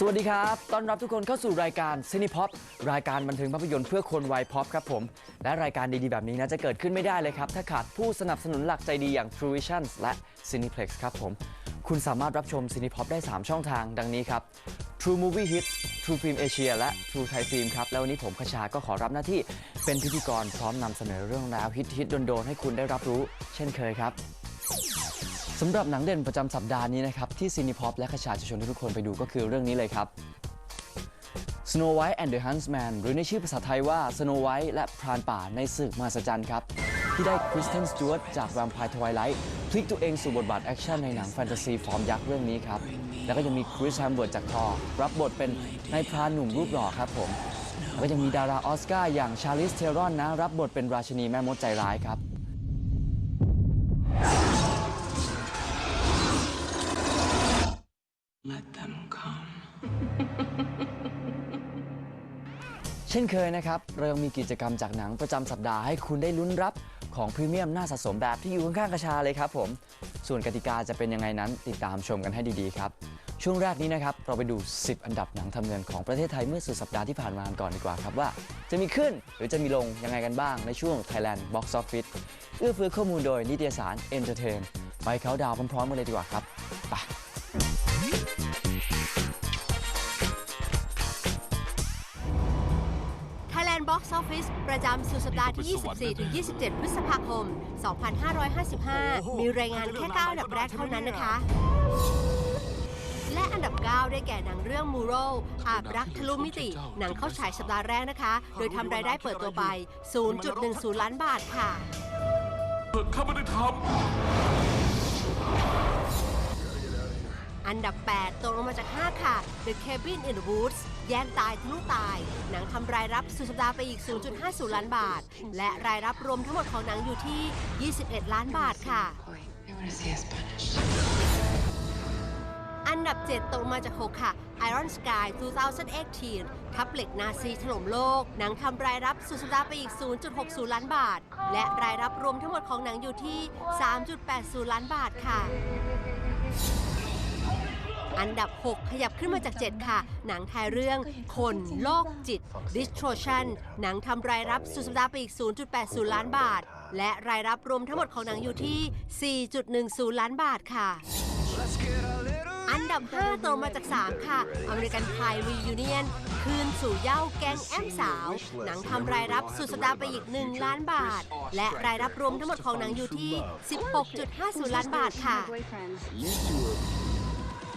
สวัสดีครับ ต้อนรับทุกคนเข้าสู่รายการซีนิพ็อปรายการบันเทิงภาพยนตร์เพื่อคนวัยพ็อปครับผม และรายการดีๆ แบบนี้นะจะเกิดขึ้นไม่ได้เลยครับ ถ้าขาดผู้สนับสนุนหลักใจดีอย่าง True Vision และ Cineplex ครับผม คุณสามารถรับชมซีนิพ็อปได้ 3 ช่องทางดังนี้ครับ True Movie Hit True Film Asia และ True Thai Film ครับ แล้ววันนี้ผมขชาก็ขอรับหน้าที่เป็นพิธีกรพร้อมนำเสนอเรื่องราวฮิตๆโดนๆให้คุณได้รับรู้ เช่นเคยครับ สำหรับหนังเด่นประจำสัปดาห์นี้นะครับ ที่ซีนิพอปและขชาจะชวนทุกคนไปดูก็คือเรื่องนี้เลยครับ Snow White and the Huntsman หรือในชื่อภาษาไทยว่า Snow White และพรานป่าในศึกมหัศจรรย์ครับ ที่ได้คริสเตนสจวตจาก Vampire Twilight พลิกตัวเองสู่บทบาทแอคชั่นในหนังแฟนตาซีฟอร์มยักษ์เรื่องนี้ครับ แล้วก็ยังมีคริสแฮมเบิร์ตจากทอรับบทเป็นนายพรานหนุ่มรูปหล่อครับผมแล้วก็ยังมีดาราออสการ์อย่างชาลิสเทรอนนะ รับบทเป็นราชินีแม่มดใจร้ายครับ Let them come. เช่นเคยนะครับ เรายังมีกิจกรรมจากหนังประจำสัปดาห์ให้คุณได้ลุ้นรับของพรีเมียมหน่าสะสมแบบที่อยู่ข้างๆกระชาเลยครับผม ส่วนกติกาจะเป็นยังไงนั้นติดตามชมกันให้ดีๆครับ ช่วงแรกนี้นะครับ เราไปดู 10 อันดับหนังทำเงินของประเทศไทยเมื่อสุดสัปดาห์ที่ผ่านมากันก่อนดีกว่าครับว่า จะมีขึ้นหรือจะมีลงยังไงกันบ้างในช่วง Thailand Box Office เอื้อเฟื้อข้อมูลโดยนิตยสาร Entertain ไปเขาดาวพร้อมๆกันเลยดีกว่าครับไป ประจำสุดสัปดาห์ที่ 24-27 พฤษภาคม 2555 มีรายงานแค่ 9 อันดับแรกเท่านั้นนะคะ และอันดับ 9 ได้แก่หนังเรื่องมูโรอาบรักทะลุมิติ หนังเข้าฉายสัปดาห์แรกนะคะ โดยทำรายได้เปิดตัวไป 0.10 ล้านบาทค่ะข้าไม่ได้ทอันดับ 8ตกลงมาจาก 5 ค่ะ The Cabin in the Woods แย่งตายทะลุตาย หนังทำรายรับสุดสัปดาห์ไปอีก 0.50 ล้านบาท และรายรับรวมทั้งหมดของหนังอยู่ที่ 21 ล้านบาทค่ะ อันดับ 7 ตกมาจาก 6 ค่ะ Iron Sky 2018 ทับเหล็กนาซีถล่มโลก หนังทำรายรับสุดสัปดาห์ไปอีก 0.60 ล้านบาท และรายรับรวมทั้งหมดของหนังอยู่ที่ 3.80 ล้านบาทค่ะ อันดับ 6 ขยับขึ้นมาจาก 7 ค่ะ หนังไทยเรื่องคนโลกจิต Distortion หนังทำรายรับสุดสัปดาห์ไปอีก 0.80 ล้านบาท และรายรับรวมทั้งหมดของหนังอยู่ที่ 4.10 ล้านบาทค่ะอันดับ 5ตรงมาจาก 3 ค่ะ อเมริกันพายรียูเนียน คืนสู่เหย้าแก๊งแอมสาว หนังทำรายรับสุดสัปดาห์ไปอีก 1 ล้านบาท และรายรับรวมทั้งหมดของหนังอยู่ที่ 16.50 ล้านบาทค่ะ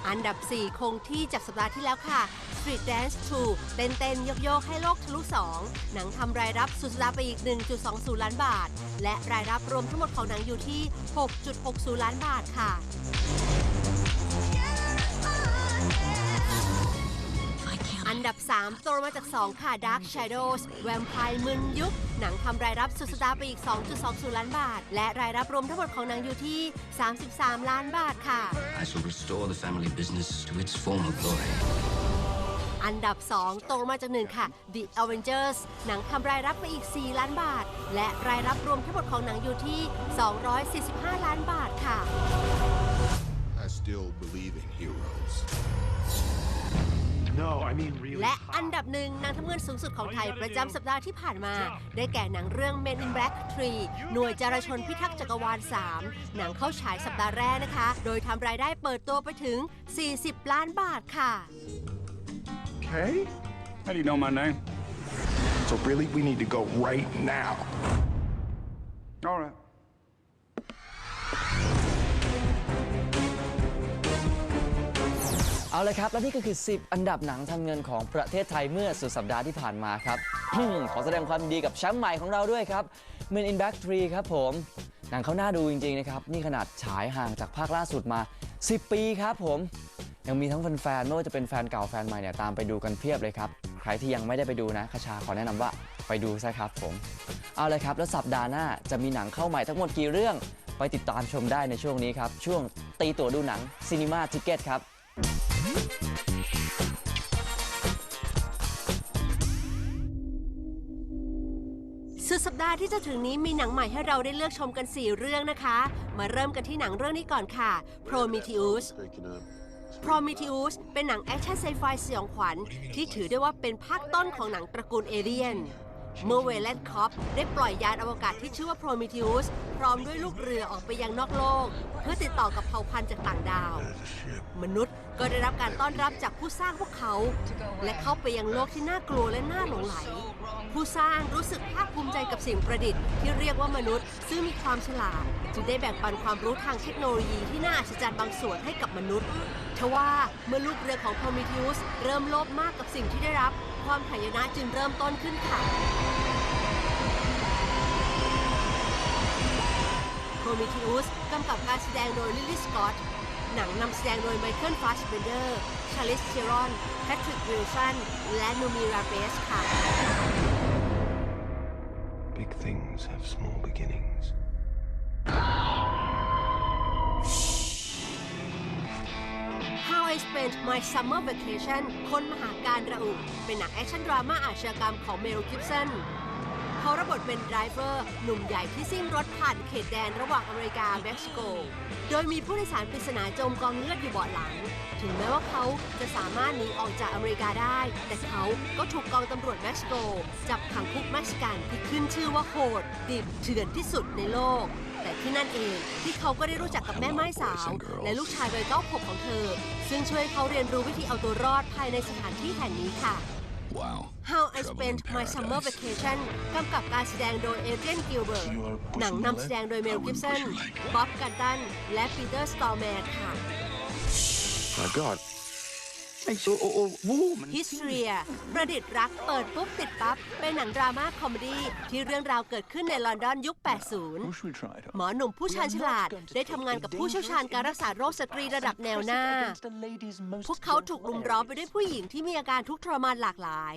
อันดับ 4 คงที่จากสัปดาห์ที่แล้วค่ะ Street Dance 2 เต้นเต้นโยกโยกให้โลกทะลุ 2 หนังทำรายรับสุดสัปดาห์ไปอีก 1.20 ล้านบาท และรายรับรวมทั้งหมดของหนังอยู่ที่ 6.60 ล้านบาทค่ะ ดับ 3 ตัวมาจาก 2 ค่ะ Dark Shadows แวมไพร์มึนยุค หนังทำรายรับสุดสัปดาห์ไปอีก 2.20 ล้านบาท และรายรับรวมทั้งหมดของหนังอยู่ที่ 33 ล้านบาทค่ะ I shall restore the family business to its former glory. อันดับ2ตกลงมาจาก1ค่ะ The Avengers หนังทำรายรับไปอีก 4 ล้านบาท และรายรับรวมทั้งหมดของหนังอยู่ที่ 245 ล้านบาทค่ะ I still believe in heroes. และอันดับหนึ่งหนังทำเงินสูงสุดของไทยประจำสัปดาห์ที่ผ่านมา ได้แก่หนังเรื่อง Men in Black 3 หน่วยจารชนพิทักษ์จักรวาล 3 หนังเข้าฉายสัปดาห์แรกนะคะ โดยทำรายได้เปิดตัวไปถึง 40 ล้านบาทค่ะ Okay. How do you know my name? So really, we need to go right now. All right. เอาเลยครับ และนี่ก็คือ 10 อันดับหนังทำเงินของประเทศไทยเมื่อสุดสัปดาห์ที่ผ่านมาครับ ขอแสดงความดีกับแชมป์ใหม่ของเราด้วยครับ Men in Black 3 ครับผม หนังเขาน่าดูจริง ๆ นะครับ นี่ขนาดฉายห่างจากภาคล่าสุดมา 10 ปีครับผม ยังมีทั้งแฟนๆไม่ว่าจะเป็นแฟนเก่าแฟนใหม่เนี่ยตามไปดูกันเพียบเลยครับ ใครที่ยังไม่ได้ไปดูนะคชาขอแนะนำว่าไปดูซะครับผม เอาเลยครับ แล้วสัปดาห์หน้าจะมีหนังเข้าใหม่ทั้งหมดกี่เรื่อง ไปติดตามชมได้ในช่วงนี้ครับ ช่วงตีตั๋วดูหนัง Cinema Ticket ครับ สุดสัปดาห์ที่จะถึงนี้มีหนังใหม่ให้เราได้เลือกชมกัน 4 เรื่องนะคะ มาเริ่มกันที่หนังเรื่องนี้ก่อนค่ะ Prometheus Prometheus เป็นหนังแอคชั่นไซไฟสยองขวัญที่ถือได้ว่าเป็นภาคต้นของหนังตระกูลเอเลียน เมื่อเวเลนคอปได้ปล่อยยานอวกาศที่ชื่อว่า Prometheus พร้อมด้วยลูกเรือออกไปยังนอกโลก เพื่อติดต่อกับเผ่าพันธุ์จากต่างดาว มนุษย์ก็ได้รับการต้อนรับจากผู้สร้างพวกเขา และเข้าไปยังโลกที่น่ากลัวและน่าหลงไหล ผู้สร้างรู้สึกภาคภูมิใจกับสิ่งประดิษฐ์ที่เรียกว่ามนุษย์ ซึ่งมีความฉลาดจึงได้แบ่งปันความรู้ทางเทคโนโลยีที่น่าอัศจรรย์บางส่วนให้กับมนุษย์ทว่าเมื่อลูกเรือของโพร m ม t ิ u สเริ่มโลภมากกับสิ่งที่ได้รับ ความหายนะจึงเริ่มต้นขึ้นค่ะ โพร m ม t ิ u สกำกับการแสดงโดยลิลลี่สกอตหนังนำแสดงโดยไมเคิลฟาสเบนเดอร์ ชาลิสเชรอน แพทริกวิลสัน และนูมีราเบสค่ะ Big things have small beginnings. Spent My Summer Vacation คนมหาการระอุเป็นหนังแอคชั่นดราม่าอาชญากรรมของเมลกิฟสันเขารับบทเป็นไดรเวอร์หนุ่มใหญ่ที่ซิ่งรถผ่านเขตแดนระหว่างอเมริกาเม็กซิโก โดยมีผู้โดยสารปริศนาจมกองเลือดอยู่เบาะหลัง ถึงแม้ว่าเขาจะสามารถหนีออกจากอเมริกาได้ แต่เขาก็ถูกกองตำรวจเม็กซิโก จับขังคุกเม็กซิกันที่ขึ้นชื่อว่าโหดดิบเถื่อนที่สุดในโลก แต่ที่นั่นเองที่เขาก็ได้รู้จักกับแม่ไม้สาว และลูกชายวัยเก้าขวบของเธอ ซึ่งช่วยให้เขาเรียนรู้วิธีเอาตัวรอดภายในสถานที่แห่งนี้ค่ะ Wow. How I Spent My Summer Vacation กำกับการแสดงโดยเอเดรียนกิลเบิร์ต หนังนำแสดงโดยเมลกิฟสัน บ๊อบกันตัน และปีเตอร์สตอร์แมนค่ะ My God. Makes you all, all warm and Hysteria ประดิษฐ์รักเปิดปุ๊บติดปั๊บ เป็นหนังดราม่าคอมเมดี้ที่เรื่องราวเกิดขึ้นในลอนดอนยุค What 80 should we try it หมอหนุ่มผู้ชาญฉลาด ได้ทำงานกับผู้เชี่ยวชาญการรักษาโรคสตรีระดับแนวหน้า พวกเขาถูกรุมร้อมไปด้วยผู้หญิงที่มีอาการทุกข์ทรมานหลากหลาย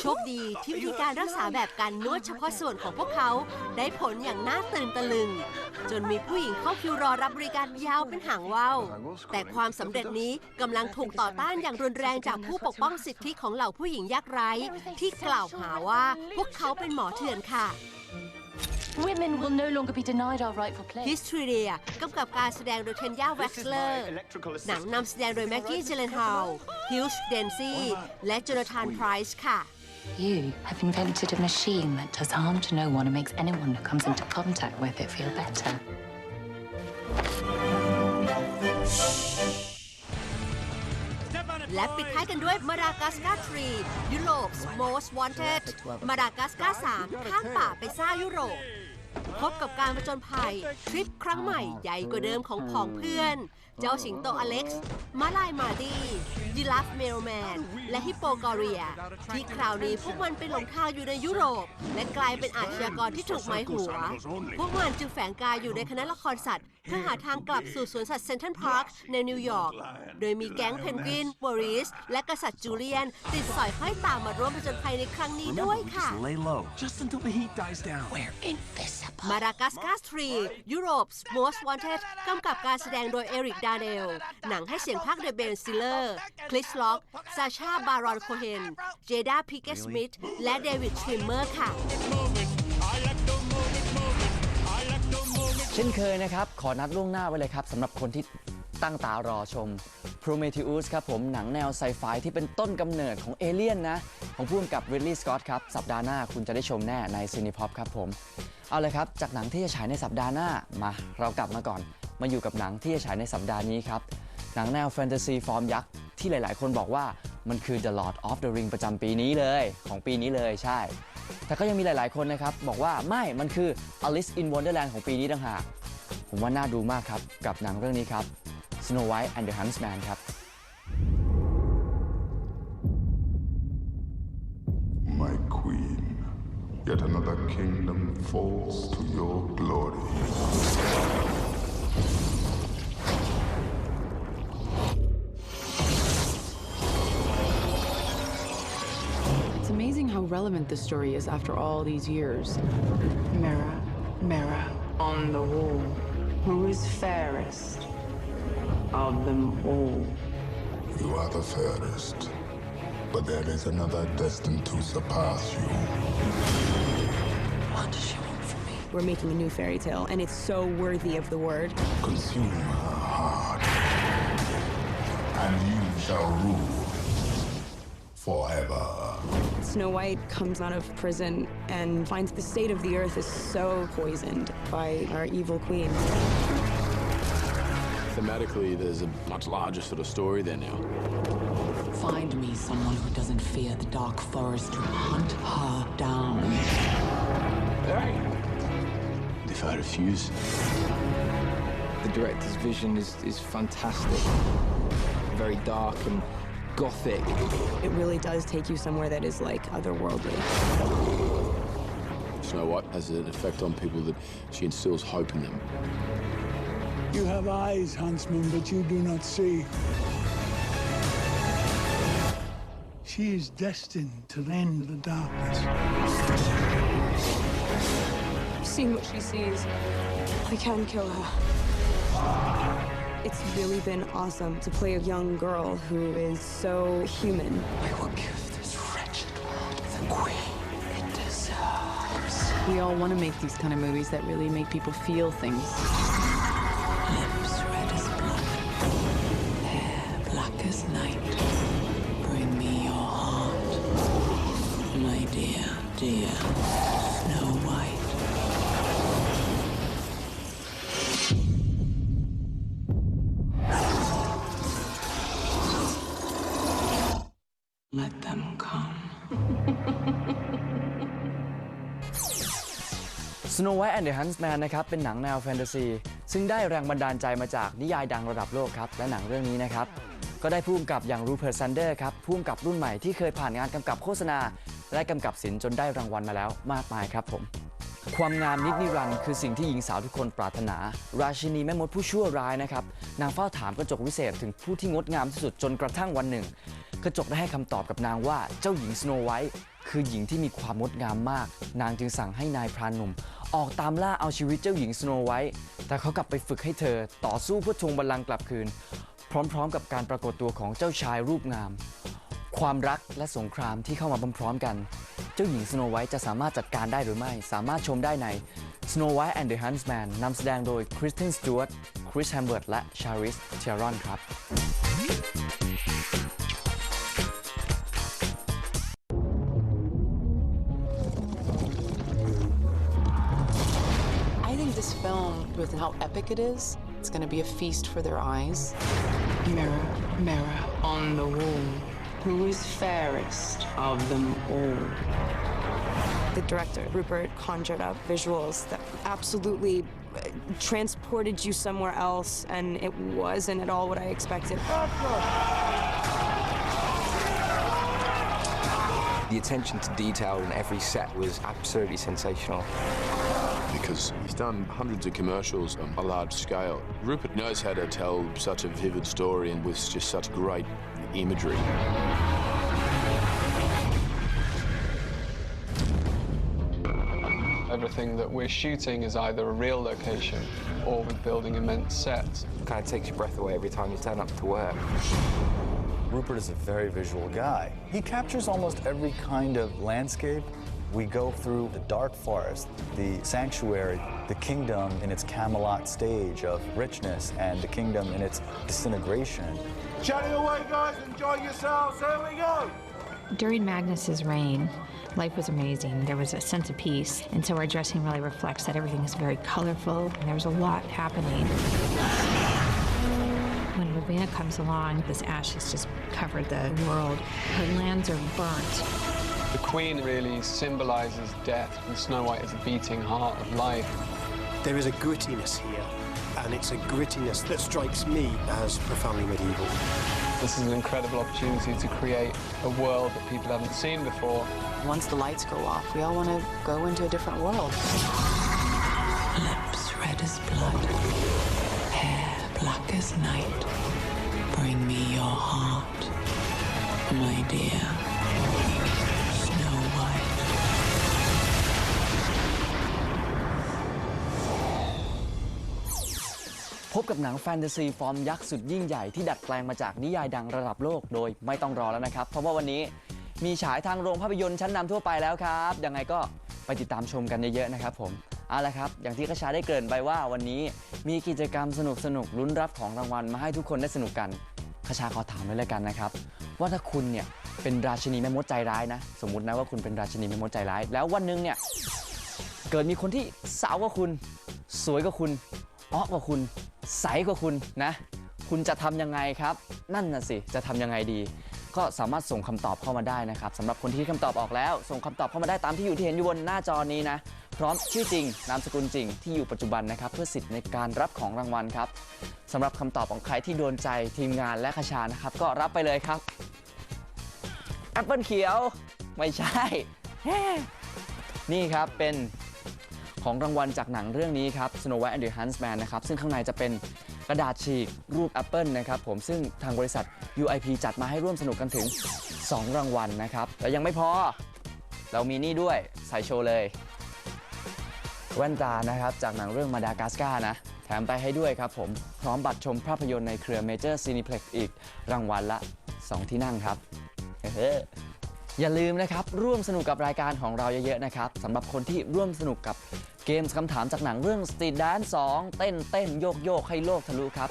โชคดีที่วิธีการรักษาแบบการนวดเฉพาะส่วนของพวกเขา ได้ผลอย่างน่าตื่นตะลึง จนมีผู้หญิงเข้าคิวรอรับบริการยาวเป็นหางว่าวแต่ความสำเร็จนี้กำลังถูกต่อต้านอย่างรุนแรงจากผู้ปกป้องสิทธิของเหล่าผู้หญิงยากไร้ ที่กล่าวหาว่าพวกเขาเป็นหมอเถื่อนค่ะ Women will no longer be denied our rightful place. Hysteria กำกับการแสดงโดยเทนยาแว็กซ์เลอร์ หนังนำแสดงโดยแม็กกี้เจเลนฮาลฮิลส์เดนซี่ และโจนาธานไพรส์ค่ะ You have invented a machine that does harm to no one and makes anyone who comes into contact with it feel better. และปิดท้ายกันด้วยมาดากัสการ์3ยุโรป Most Wanted มาดากัสการ์3ข้ามป่าไปซ่ายุโรป พบกับการผจญภัยทริปครั้งใหม่ใหญ่กว่าเดิมของผองเพื่อน เจ้าสิงโตอเล็กซ์มาลายมาดียีราฟเมลแมน และฮิปโปกอเรีย ที่คราวนี้พวกมันไปหลงทางอยู่ในยุโรป และกลายเป็นอาชญากรที่ถูกหมายหัว พวกมันจึงแฝงกายอยู่ในคณะละครสัตว์ เพื่อหาทางกลับสู่สวนสัตว์เซนทรัลพาร์คในนิวยอร์ก โดยมีแก๊งเพนกวินบอริส และกษัตริย์จูเลียน ติดสอยห้อยตามมาร่วมผจญภัยในครั้งนี้ด้วยค่ะ Lay low. Just until the heat dies down. We're invisible. มาดากัสการ์3 Europe's Most Wanted กำกับการแสดงโดยเอริกดาเนล หนังให้เสียงภาคโดยเบนซิลเลอร์คริสล็อกซาชาบารอนโคเฮน เจดาพิกเกสมิธและเดวิดทริมเมอร์ค่ะ ช่นเคยนะครับ ขอนัดล่วงหน้าไว้เลยครับสำหรับคนที่ตั้งตารอชม Prometheus ครับผมหนังแนวไซไฟที่เป็นต้นกำเนิดของเอเลี่ยนนะ ของผู้กำกับ Ridley Scott ครับ สัปดาห์หน้าคุณจะได้ชมแน่ใน Cinepop ครับผม เอาเลยครับ จากหนังที่จะฉายในสัปดาห์หน้ามาเรากลับมาก่อน มาอยู่กับหนังที่จะฉายในสัปดาห์นี้ครับ หนังแนวแฟนตาซีฟอร์มยักษ์ที่หลาย ๆ คนบอกว่ามันคือ The Lord of the Ring ประจำปีนี้เลย ของปีนี้เลยใช่ แต่ก็ยังมีหลาย ๆ คนนะครับ บอกว่าไม่ มันคือ Alice in Wonderland ของปีนี้ต่างหาก ผมว่าน่าดูมากครับ กับหนังเรื่องนี้ครับ Snow White and the Huntsman ครับ My queen, yet another kingdom falls to your glory. Relevant this story is after all these years. Mirror, mirror on the wall, who is fairest of them all? You are the fairest, but there is another destined to surpass you. What does she want from me? We're making a new fairy tale, and it's so worthy of the word. Consume her heart and you shall rule forever. Snow White comes out of prison and finds the state of the earth is so poisoned by our evil queen. Thematically, there's a much larger sort of story there now. Find me someone who doesn't fear the dark forest to hunt her down. If I refuse, The director's vision is, is fantastic. Very dark and gothic. It really does take you somewhere that is like otherworldly. Snow White has an effect on people that she instills hope in them. You have eyes, Huntsman, but you do not see. She is destined to end the darkness. Seeing what she sees, I can kill her. It's really been awesome to play a young girl who is so human. I will give this wretched world the queen it deserves. We all want to make these kind of movies that really make people feel things. Snow White and the Huntsman นะครับเป็นหนังแนวแฟนตาซี ซึ่งได้แรงบันดาลใจมาจากนิยายดังระดับโลกครับ และหนังเรื่องนี้นะครับ ก็ได้ผู้กำกับอย่างรูเ e อร์ซันเดอร์ครับผู้กำกับรุ่นใหม่ที่เคยผ่านงานกำกับโฆษณา และกำกับศิลป์จนได้รางวัลมาแล้วมากมายครับผม ความงามนิดนิรันดร์คือสิ่งที่หญิงสาวทุกคนปรารถนา ราชินีแม่มดผู้ชั่วร้ายนะครับนางเฝ้าถามกระจกวิเศษถึงผู้ที่งดงามที่สุดจนกระทั่งวันหนึ่ง กระจกได้ให้คำตอบกับนางว่าเจ้าหญิงสโนไวท์ คือหญิงที่มีความงดงามมาก นางจึงสั่งให้นายพรานหนุ่ม ออกตามล่าเอาชีวิตเจ้าหญิงสโนไวท์แต่เขากลับไปฝึกให้เธอต่อสู้เพื่อทวงบัลลังก์กลับคืน พร้อมๆ กับการปรากฏตัวของเจ้าชายรูปงาม ความรักและสงครามที่เข้ามาพร้อมๆกัน เจ้าหญิงสโนไวท์จะสามารถจัดการได้หรือไม่ สามารถชมได้ใน Snow White and the Huntsman นำแสดงโดยคริสตินสจวตคริสแฮมเบิร์ตและชาริสเทรอนครับ film, with how epic it is, it's going to be a feast for their eyes. Mirror, mirror on the wall, who is fairest of them all? The director, Rupert, conjured up visuals that absolutely uh, transported you somewhere else, and it wasn't at all what I expected. The attention to detail in every set was absolutely sensational. Because he's done hundreds of commercials on a large scale. Rupert knows how to tell such a vivid story and with just such great imagery. Everything that we're shooting is either a real location or we're building immense sets. Kind of takes your breath away every time you turn up to work. Rupert is a very visual guy. He captures almost every kind of landscape. We go through the dark forest, the sanctuary, the kingdom in its Camelot stage of richness, and the kingdom in its disintegration. Chatting away, guys. Enjoy yourselves. Here we go. During Magnus's reign, life was amazing. There was a sense of peace, and so our dressing really reflects that everything is very colorful and there was a lot happening. When Ravenna comes along, this ash has just covered the world. Her lands are burnt. The Queen really symbolizes death, and Snow White is the beating heart of life. There is a grittiness here, and it's a grittiness that strikes me as profoundly medieval. This is an incredible opportunity to create a world that people haven't seen before. Once the lights go off, we all want to go into a different world. Lips red as blood, hair black as night. Bring me your heart, my dear บกับหนังแฟนตาซีฟอร์มยักษ์สุดยิ่งใหญ่ที่ดัดแปลงมาจากนิยายดังระดับโลกโดยไม่ต้องรอแล้วนะครับ เพราะว่าวันนี้มีฉายทางโรงภาพยนตร์ชั้นนำทั่วไปแล้วครับยังไงก็ไปติดตามชมกันเยอะๆนะครับผมเอาละครับ อย่างที่กระชาได้เกริ่นไปว่าวันนี้มีกิจกรรมสนุกๆลุ้นรับของรางวัลมาให้ทุกคนได้สนุกกันคชาขอถามเลยแล้วกันนะครับ ว่าถ้าคุณเนี่ยเป็นราชินีแม่มดใจร้ายนะ สมมตินะว่าคุณเป็นราชินีแม่มดใจร้าย แล้ววันหนึงเนี่ยเกิดมีคนที่สาวกว่าคุณ สวยกว่าคุณอ้อกว่าคุณ ใสกว่าคุณนะ คุณจะทำยังไงครับ นั่นน่ะสิ จะทำยังไงดี ก็สามารถส่งคำตอบเข้ามาได้นะครับสำหรับคนที่คำตอบออกแล้ว ส่งคำตอบเข้ามาได้ตามที่อยู่ที่เห็นอยู่บนหน้าจอนี้นะ พร้อมชื่อจริง นามสกุลจริง ที่อยู่ปัจจุบันนะครับ เพื่อสิทธิ์ในการรับของรางวัลครับสำหรับคำตอบของใครที่โดนใจทีมงานและคชานะครับ ก็รับไปเลยครับแอปเปิลเขียว ไม่ใช่ นี่ครับเป็น ของรางวัลจากหนังเรื่องนี้ครับ Snow White and the Huntsman นะครับ ซึ่งข้างในจะเป็นกระดาษฉีกรูปแอปเปิลนะครับผมซึ่งทางบริษัท UIP จัดมาให้ร่วมสนุกกันถึง 2 รางวัลนะครับ และยังไม่พอ เรามีนี่ด้วยใส่โชว์เลย แว่นตานะครับ จากหนังเรื่องมาดากัสการ์นะ แถมไปให้ด้วยครับผม พร้อมบัตรชมภาพยนตร์ในเครือ Major Cineplex อีกรางวัลละ 2 ที่นั่งครับเฮ้อย่าลืมนะครับ ร่วมสนุกกับรายการของเราเยอะๆนะครับสำหรับคนที่ร่วมสนุกกับ เกมส์คำถามจากหนังเรื่อง Street Dance 2 เต้นเต้นโยกโยกให้โลกทะลุครับ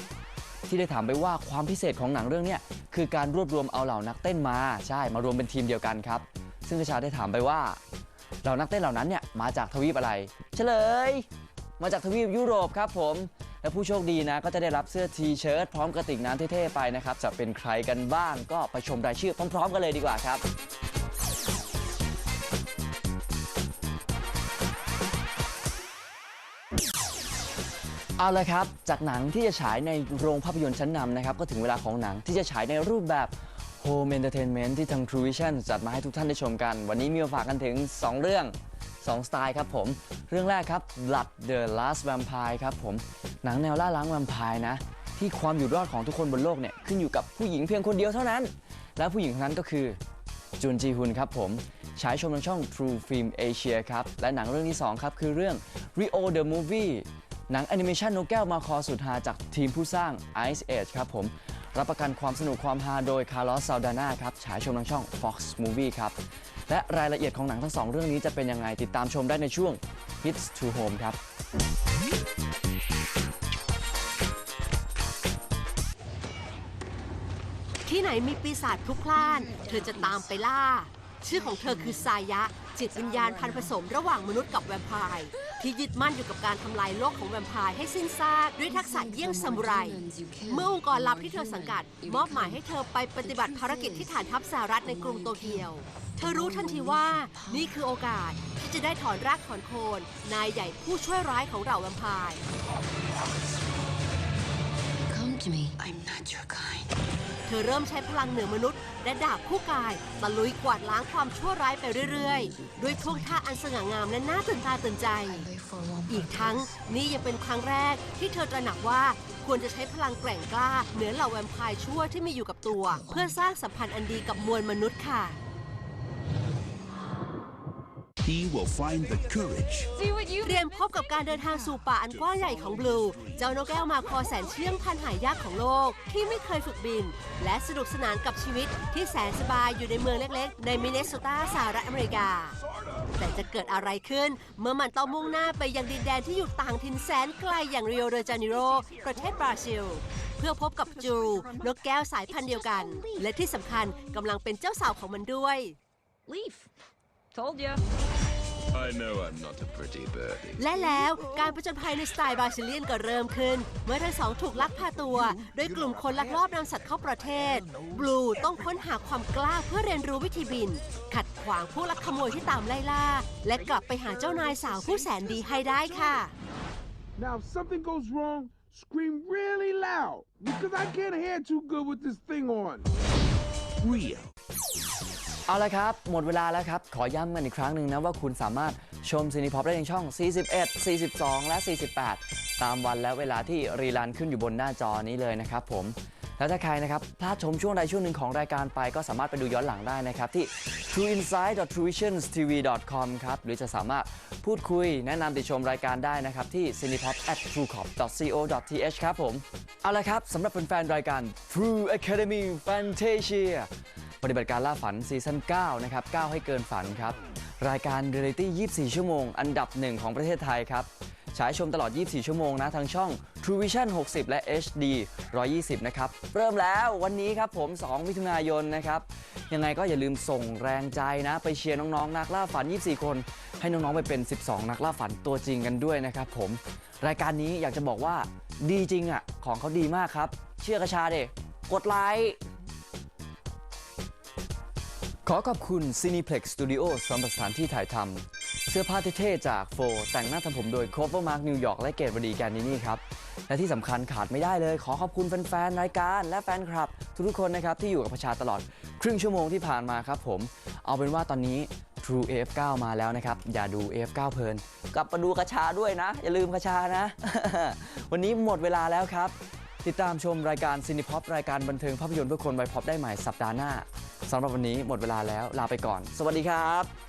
ที่ได้ถามไปว่าความพิเศษของหนังเรื่องเนี้ยคือการรวบรวมเอาเหล่านักเต้นมาใช่มารวมเป็นทีมเดียวกันครับ ซึ่งกระชาได้ถามไปว่าเหล่านักเต้นเหล่านั้นเนี่ยมาจากทวีปอะไร เฉลย มาจากทวีปยุโรปครับผม และผู้โชคดีนะก็จะได้รับเสื้อทีเชิ้ตพร้อมกระติกน้ำเท่ๆไปนะครับจะเป็นใครกันบ้างก็ไปชมรายชื่อพร้อมๆกันเลยดีกว่าครับ เอาละครับ จากหนังที่จะฉายในโรงภาพยนตร์ชั้นนำนะครับ ก็ถึงเวลาของหนังที่จะฉายในรูปแบบ Home Entertainment ที่ทาง True Vision จัดมาให้ทุกท่านได้ชมกัน วันนี้มีมาฝากกันถึง 2 เรื่อง 2 สไตล์ครับผม เรื่องแรกครับ Blood the Last Vampire ครับผม หนังแนวล่าล้างแวมไพร์นะ ที่ความอยู่รอดของทุกคนบนโลกเนี่ยขึ้นอยู่กับผู้หญิงเพียงคนเดียวเท่านั้น และผู้หญิงคนนั้นก็คือจุนจีฮุนครับผมฉายชมทางช่อง True Film Asia ครับ และหนังเรื่องที่ 2 ครับ คือเรื่อง Rio the Movie หนังแอนิเมชันนกแก้วมาคอสุดฮาจากทีมผู้สร้าง Ice Age ครับผม รับประกันความสนุกความฮาโดยคาร์ลอสซาดาน่าครับ ฉายชมทางช่อง Fox Movie ครับ และรายละเอียดของหนังทั้งสองเรื่องนี้จะเป็นยังไงติดตามชมได้ในช่วง Hits to Home ครับ ที่ไหนมีปีศาจพลุกพล่าน เธอจะตามไปล่า ชื่อของเธอคือซายะ จิตวิญญาณพันผสมระหว่างมนุษย์กับแวมไพร์ ที่ยึดมั่นอยู่กับการทำลายโลกของแวมไพร์ให้สิ้นซากด้วยทักษะเยี่ยงซามูไร เมื่อองค์กรลับที่เธอสังกัด มอบหมายให้เธอไปปฏิบัติภารกิจที่ฐานทัพสหรัฐในกรุงโตเกียว เธอรู้ทันทีว่านี่คือโอกาสที่จะได้ถอนรากถอนโคนนายใหญ่ผู้ช่วยร้ายของเราแวมไพร์ Come to me. I'm not your kind. เธอเริ่มใช้พลังเหนือมนุษย์ และดาบคู่กายตะลุยกวาดล้างความชั่วร้ายไปเรื่อยๆ ด้วยท่วงท่าอันสง่างามและน่าตื่นตาตื่นใจ อีกทั้งนี่ยังเป็นครั้งแรกที่เธอตระหนักว่าควรจะใช้พลังแกร่งกล้าเหนือเหล่าแวมไพร์ชั่วที่มีอยู่กับตัว เพื่อสร้างสัมพันธ์อันดีกับมวลมนุษย์ค่ะ He will find the courage เตรียมพบกับการเดินทางสู่ป่าอันกว้างใหญ่ของบลู เจ้านกแก้วมาคอแสนเชื่องพันหายากของโลก ที่ไม่เคยฝึกบิน และสนุกสนานกับชีวิตที่แสนสบายอยู่ในเมืองเล็กๆ ในมินเนโซตาสหรัฐอเมริกา แต่จะเกิดอะไรขึ้น เมื่อมันต้องมุ่งหน้าไปยังดินแดนที่อยู่ต่างถิ่นแสนไกลอย่างริโอเดจานิโรประเทศบราซิลเพื่อพบกับจูรูนกแก้วสายพันธุ์เดียวกัน และที่สำคัญกำลังเป็นเจ้าสาวของมันด้วย Leaf. Told ya. I know I'm not a pretty birdie และแล้วการประจนภัยในสไตล์บราซิเลียนก็เริ่มขึ้น เมื่อทั้งสองถูกลักพาตัวโดยกลุ่มคนลักลอบนำสัตว์เข้าประเทศ บลูต้องค้นหาความกล้าเพื่อเรียนรู้วิธีบิน ขัดขวางพวกลักขโมยที่ตามไล่ล่า และกลับไปหาเจ้านายสาวผู้แสนดีให้ได้ค่ะ Now, if something goes wrong, scream really loud because I can't hear too good with this thing on. Rio เอาละครับ หมดเวลาแล้วครับ ขอย้ำกันอีกครั้งหนึ่งนะว่าคุณสามารถชมซีนิพอปได้ในช่อง 41 42 และ 48 ตามวันและเวลาที่รีลันขึ้นอยู่บนหน้าจอนี้เลยนะครับผม แล้วถ้าใครนะครับพลาดชมช่วงใดช่วงหนึ่งของรายการไปก็สามารถไปดูย้อนหลังได้นะครับที่ trueinsight.truvisionstv.com ครับหรือจะสามารถพูดคุยแนะนำติชมรายการได้นะครับที่ cinepop at truecop.co.th ครับผม เอาละครับสำหรับแฟนๆรายการ True Academy Fantasia ปฏิบัติการล่าฝันซีซั่น9นะครับ9ให้เกินฝันครับ รายการเรียลิตี้ 24 ชั่วโมง อันดับหนึ่งของประเทศไทยครับฉายชมตลอด 24 ชั่วโมงนะ ทางช่อง True Vision 60 และ HD 120 นะครับ เริ่มแล้ววันนี้ครับผม 2 มิถุนายนนะครับ ยังไงก็อย่าลืมส่งแรงใจนะ ไปเชียร์น้องๆ นักล่าฝัน 24 คน ให้น้อง ๆ ไปเป็น 12 นักล่าฝันตัวจริงกันด้วยนะครับผม รายการนี้อยากจะบอกว่าดีจริงอะ ของเขาดีมากครับ เชื่อกระชาเดกดไลค์ ขอขอบคุณ Cineplex Studio สำหรับสถานที่ถ่ายทำเสื้อผ้าเท่ๆจากโฟแต่งหน้าทำผมโดย Cover Mark New York และเกตวดีแกนนินี่ครับ และที่สำคัญขาดไม่ได้เลย ขอขอบคุณแฟนๆ รายการและแฟนคลับ ทุกๆคนนะครับ ที่อยู่กับประชาตลอด ครึ่งชั่วโมงที่ผ่านมาครับผม เอาเป็นว่าตอนนี้ True AF9 มาแล้วนะครับ อย่าดู AF9 เพลิน กลับมาดูกระชาด้วยนะ อย่าลืมกระชานะ วันนี้หมดเวลาแล้วครับ ติดตามชมรายการซินิพอปรายการบันเทิงภาพยนตร์เพื่อคนวัยพอปได้ใหม่สัปดาห์หน้า สำหรับวันนี้หมดเวลาแล้วลาไปก่อน สวัสดีครับ